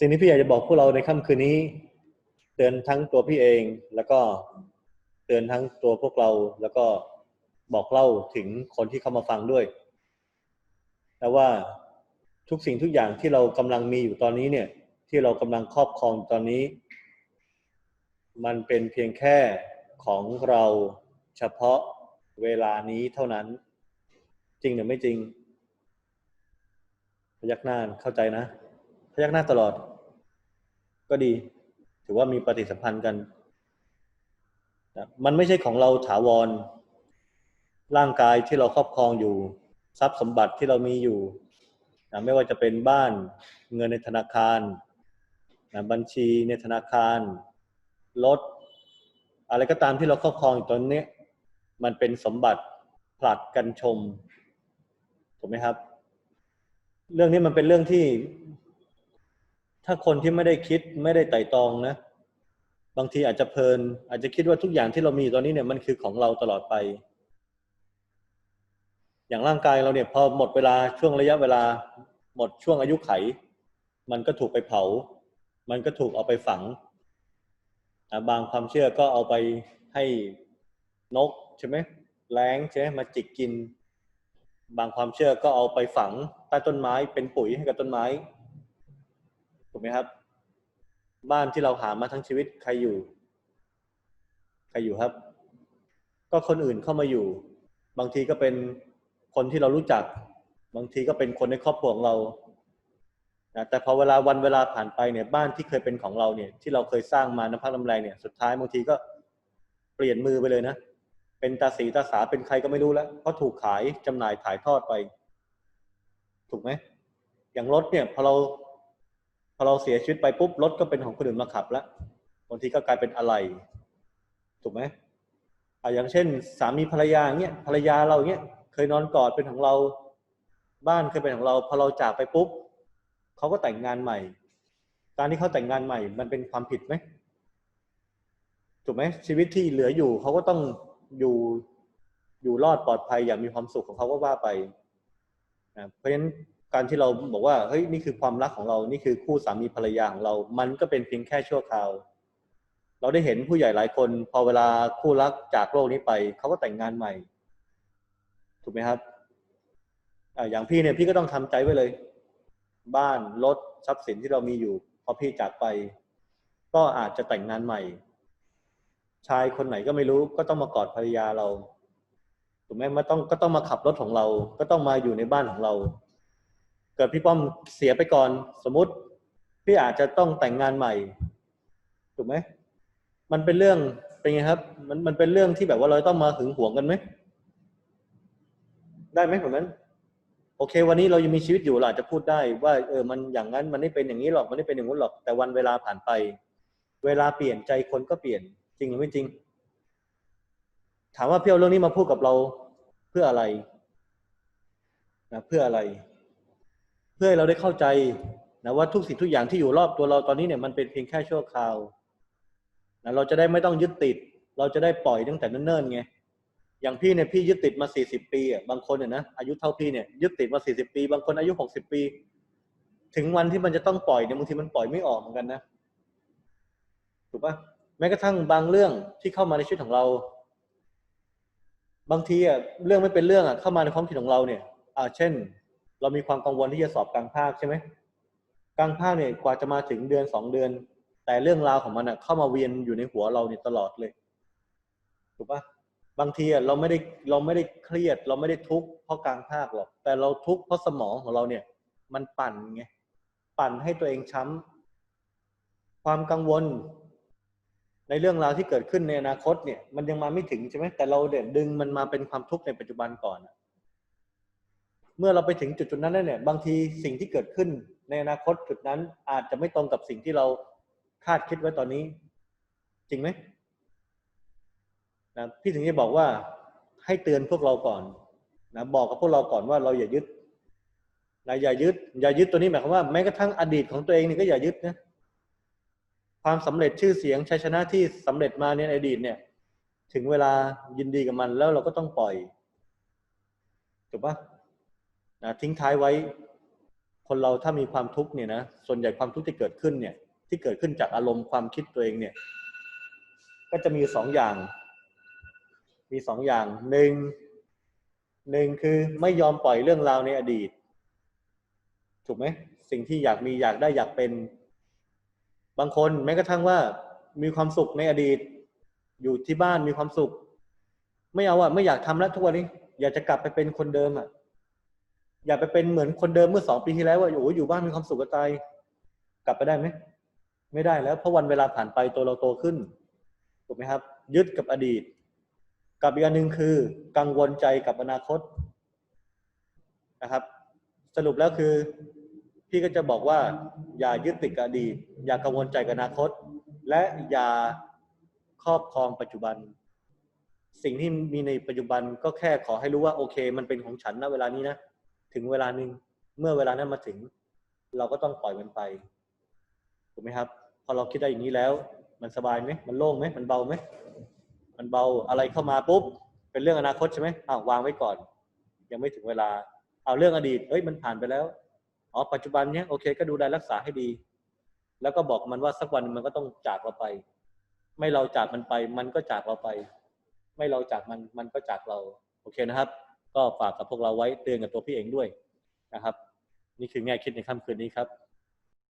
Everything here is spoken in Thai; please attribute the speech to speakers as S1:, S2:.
S1: สิ่งที่พี่อยากจะบอกพวกเราในค่ำคืนนี้ เตือนทั้งตัวพี่เองแล้วก็เตือนทั้งตัวพวกเราแล้วก็บอกเล่าถึงคนที่เข้ามาฟังด้วยแต่ว่าทุกสิ่งทุกอย่างที่เรากำลังมีอยู่ตอนนี้เนี่ย ที่เรากำลังครอบครองตอนนี้ มันเป็นเพียงแค่ของเราเฉพาะเวลานี้เท่านั้น จริงหรือไม่จริงพยักหน้าเข้าใจนะ พยักหน้าตลอด ก็ดี ถือว่ามีปฏิสัมพันธ์กันนะมันไม่ใช่ของเราถาวร ร่างกายที่เราครอบครองอยู่ ทรัพย์สมบัติที่เรามีอยู่นะไม่ว่าจะเป็นบ้านเงินในธนาคารนะบัญชีในธนาคารรถอะไรก็ตามที่เราครอบครองอยู่ตอนนี้ มันเป็นสมบัติผลัดกันชมถูกไหมครับ เรื่องนี้มันเป็นเรื่องที่ ถ้าคนที่ไม่ได้คิดไม่ได้ไต่ตรองนะ บางทีอาจจะเพลิน อาจจะคิดว่าทุกอย่างที่เรามีตอนนี้เนี่ยมันคือของเราตลอดไป อย่างร่างกายเราเนี่ยพอหมดเวลาช่วงระยะเวลา หมดช่วงอายุไข มันก็ถูกไปเผา มันก็ถูกเอาไปฝังบางความเชื่อก็เอาไปให้นกใช่ไหมแรงใช่ไหมมาจิกกิน บางความเชื่อก็เอาไปฝังใต้ต้นไม้เป็นปุ๋ยให้กับต้นไม้ ถูกไหมครับ บ้านที่เราหามาทั้งชีวิตใครอยู่ ใครอยู่ครับ ก็คนอื่นเข้ามาอยู่ บางทีก็เป็นคนที่เรารู้จัก บางทีก็เป็นคนในครอบครัวของเรานะแต่พอเวลาวันเวลาผ่านไปเนี่ยบ้านที่เคยเป็นของเราเนี่ย ที่เราเคยสร้างมาน้ำพักน้ำแรงเนี่ยสุดท้ายบางทีก็เปลี่ยนมือไปเลยนะเป็นตาสีตาสาเป็นใครก็ไม่รู้แล้วเพราะถูกขายจำหน่ายถ่ายทอดไป ถูกไหมอย่างรถเนี่ยพอเรา พอเราเสียชีวิตไปปุ๊บรถก็เป็นของคนอื่นมาขับแล้วบางทีก็กลายเป็นอะไร ถูกไหมอ่าอย่างเช่น สามีภรรยาเงี้ยภรรยาเราเงี้ยเคยนอนกอดเป็นของเรา บ้านเคยเป็นของเรา พอเราจากไปปุ๊บเขาก็แต่งงานใหม่ การที่เขาแต่งงานใหม่ มันเป็นความผิดไหมถูกไหมชีวิตที่เหลืออยู่เขาก็ต้องอยู่อยู่รอดปลอดภัยอย่างมีความสุขของเขาก็ว่าไปนะเพราะฉะนั้น การที่เราบอกว่าเฮ้ยนี่คือความรักของเรา นี่คือคู่สามีภรรยาของเรา มันก็เป็นเพียงแค่ชั่วคราว เราได้เห็นผู้ใหญ่หลายคน พอเวลาคู่รักจากโลกนี้ไปเขาก็แต่งงานใหม่ ถูกไหมครับอ่าอย่างพี่เนี่ยพี่ก็ต้องทำใจไว้เลย บ้านรถทรัพย์สินที่เรามีอยู่ พอพี่จากไป ก็อาจจะแต่งงานใหม่ ชายคนไหนก็ไม่รู้ก็ต้องมากอดภรรยาเราถูกไหมมาต้องก็ต้องมาขับรถของเรา ก็ต้องมาอยู่ในบ้านของเรา เกิดพี่ป้อมเสียไปก่อน สมมติพี่อาจจะต้องแต่งงานใหม่ ถูกไหมมันเป็นเรื่องเป็นไงครับ มันมันเป็นเรื่องที่แบบว่าเราต้องมาหึงหวงกันไหมได้ไหมแบบนั้นโอเค วันนี้เรายังมีชีวิตอยู่เราอาจจะพูดได้ว่าเออมันอย่างนั้นมันไม่เป็นอย่างนี้หรอกมันไม่เป็นอย่างนู้นหรอกแต่วันเวลาผ่านไป เวลาเปลี่ยนใจคนก็เปลี่ยนจริงหรือไม่จริง ถามว่าพี่เอาเรื่องนี้มาพูดกับเราเพื่ออะไรนะเพื่ออะไร เพื่อให้เราได้เข้าใจนะว่าทุกสิ่งทุกอย่างที่อยู่รอบตัวเราตอนนี้เนี่ยมันเป็นเพียงแค่ชั่วคราวนะเราจะได้ไม่ต้องยึดติด เราจะได้ปล่อยตั้งแต่เนิ่นๆไงอย่างพี่เนี่ยพี่ยึดติดมาสี่สิบปีอะบางคนเนี่ยนะอายุเท่าพี่เนี่ยยึดติดมาสี่สิบปี บางคนอายุหกสิบปี ถึงวันที่มันจะต้องปล่อยเนี่ยบางทีมันปล่อยไม่ออกเหมือนกันนะถูกปะแม้กระทั่งบางเรื่องที่เข้ามาในชีวิตของเรา บางทีอะเรื่องไม่เป็นเรื่องอะเข้ามาในความคิดของเราเนี่ยอ่าเช่น เรามีความกังวลที่จะสอบกลางภาคใช่ไหมกลางภาคเนี่ยกว่าจะมาถึงเดือนสองเดือน แต่เรื่องราวของมันอะเข้ามาเวียนอยู่ในหัวเราเนี่ยตลอดเลยถูกปะบางทีอะเราไม่ได้เราไม่ได้เครียด เราไม่ได้ทุกข์เพราะกลางภาคหรอก แต่เราทุกข์เพราะสมองของเราเนี่ย มันปั่นไงปั่นให้ตัวเองช้ำความกังวล ในเรื่องราวที่เกิดขึ้นในอนาคตเนี่ย มันยังมาไม่ถึงใช่ไหมแต่เราเด่นดึงมันมาเป็นความทุกข์ในปัจจุบันก่อน เมื่อเราไปถึงจุดจุดนั้นแล้วเนี่ยบางทีสิ่งที่เกิดขึ้นในอนาคตจุดนั้นอาจจะไม่ตรงกับสิ่งที่เราคาดคิดไว้ตอนนี้ จริงไหมนะพี่ถึงจะบอกว่าให้เตือนพวกเราก่อนนะบอกกับพวกเราก่อนว่าเราอย่ายึดนะอย่ายึด อย่ายึดตัวนี้หมายความว่าแม้กระทั่งอดีตของตัวเองนี่ก็อย่ายึดนะความสำเร็จชื่อเสียงชัยชนะที่สำเร็จมาในอดีตเนี่ย ถึงเวลายินดีกับมันแล้วเราก็ต้องปล่อยถูกปะ นะทิ้งท้ายไว้ คนเราถ้ามีความทุกข์เนี่ยนะส่วนใหญ่ความทุกข์ที่เกิดขึ้นเนี่ย ที่เกิดขึ้นจากอารมณ์ความคิดตัวเองเนี่ย ก็จะมีสองอย่าง มีสองอย่างหนึ่งหนึ่งคือไม่ยอมปล่อยเรื่องราวในอดีต ถูกไหมสิ่งที่อยากมีอยากได้อยากเป็น บางคนแม้กระทั่งว่ามีความสุขในอดีต อยู่ที่บ้านมีความสุข ไม่เอาอะไม่อยากทำแล้วทุกวันนี้ อยากจะกลับไปเป็นคนเดิมอะ อย่าไปเป็นเหมือนคนเดิมเมื่อสองปีที่แล้วว่าโอ้ยอยู่บ้านมีความสุขก็ตายกลับไปได้ไหมไม่ได้แล้ว เพราะวันเวลาผ่านไปตัวเราโตขึ้นถูกไหมครับ ยึดกับอดีต กับอีกอันหนึ่งคือ กังวลใจกับอนาคตนะครับ สรุปแล้วคือ พี่ก็จะบอกว่า อย่ายึดติดกับอดีต อย่ากังวลใจกับอนาคต และอย่าครอบครองปัจจุบัน สิ่งที่มีในปัจจุบันก็แค่ขอให้รู้ว่าโอเค มันเป็นของฉันณเวลานี้นะ ถึงเวลาหนึ่งเมื่อเวลานั้นมาถึง เราก็ต้องปล่อยมันไปถูกไหมครับ พอเราคิดได้อย่างนี้แล้ว มันสบายไหมมันโล่งไหมมันเบาไหมมันเบาอะไรเข้ามาปุ๊บเป็นเรื่องอนาคตใช่ไหมอ้าววางไว้ก่อน ยังไม่ถึงเวลา เอาเรื่องอดีตเอ้ยมันผ่านไปแล้วอ๋อปัจจุบันเนี้ยโอเค ก็ดูแลรักษาให้ดี แล้วก็บอกมันว่าสักวันมันก็ต้องจากเราไป ไม่เราจากมันไป มันก็จากเราไป ไม่เราจากมันมันก็จากเรา โอเคนะครับ ก็ฝากกับพวกเราไว้เตือนกับตัวพี่เองด้วยนะครับ นี่คือแง่คิดในค่ำคืนนี้ครับ